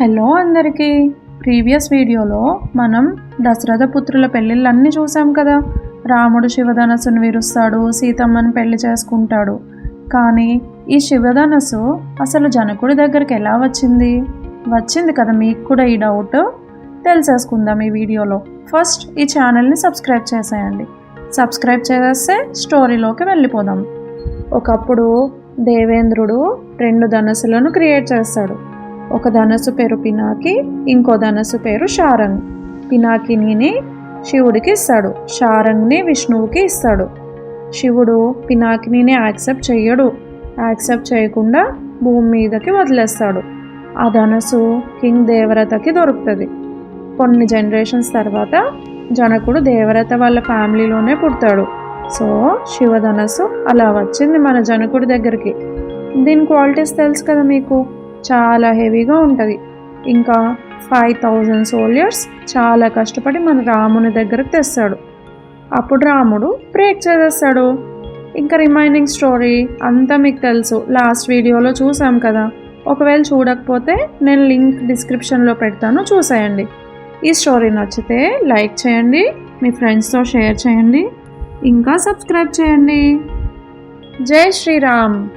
Hello అందరికీ. Previous వీడియోలో మనం దశరథ పుత్రుల పెళ్ళిళ్ళన్నీ చూసాం కదా. రాముడు శివధనస్సును విరుస్తాడు సీతమ్మని పెళ్ళి చేసుకుంటాడు. కానీ ఈ శివధనస్సు అసలు జనకుడి దగ్గరికి ఎలా వచ్చింది? వచ్చింది కదా మీకు కూడా ఈ డౌట్? తెలిసేసుకుందాం ఈ వీడియోలో. ఫస్ట్ ఈ ఛానల్ని సబ్స్క్రైబ్ చేసేయండి. సబ్స్క్రైబ్ చేసేస్తే స్టోరీలోకి వెళ్ళిపోదాం. ఒకప్పుడు దేవేంద్రుడు రెండు ధనస్సులను క్రియేట్ చేస్తాడు. ఒక ధనస్సు పేరు పినాకి ఇంకో ధనస్సు పేరు షారంగ్ పినాకిని శివుడికి ఇస్తాడు షారంగ్ని విష్ణువుకి ఇస్తాడు. శివుడు పినాకిని యాక్సెప్ట్ చేయడు యాక్సెప్ట్ చేయకుండా భూమి మీదకి వదిలేస్తాడు. ఆ ధనస్సు కింగ్ దేవరతకి దొరుకుతుంది. కొన్ని జనరేషన్స్ తర్వాత జనకుడు దేవరత వాళ్ళ ఫ్యామిలీలోనే పుడతాడు. సో శివధనస్సు అలా వచ్చింది మన జనకుడి దగ్గరికి. దీని క్వాలిటీస్ తెలుసు కదా మీకు? చాలా హెవీగా ఉంటుంది. ఇంకా ఫైవ్ థౌజండ్ సోల్జర్స్ చాలా కష్టపడి మన రాముని దగ్గరకు తెస్తాడు. అప్పుడు రాముడు బ్రేక్ చేసేస్తాడు. ఇంకా రిమైనింగ్ స్టోరీ అంతా మీకు తెలుసు. లాస్ట్ వీడియోలో చూసాం కదా. ఒకవేళ చూడకపోతే నేను లింక్ డిస్క్రిప్షన్లో పెడతాను చూసేయండి. ఈ స్టోరీ నచ్చితే లైక్ చేయండి మీ ఫ్రెండ్స్తో షేర్ చేయండి. ఇంకా సబ్స్క్రైబ్ చేయండి. జై శ్రీరామ్.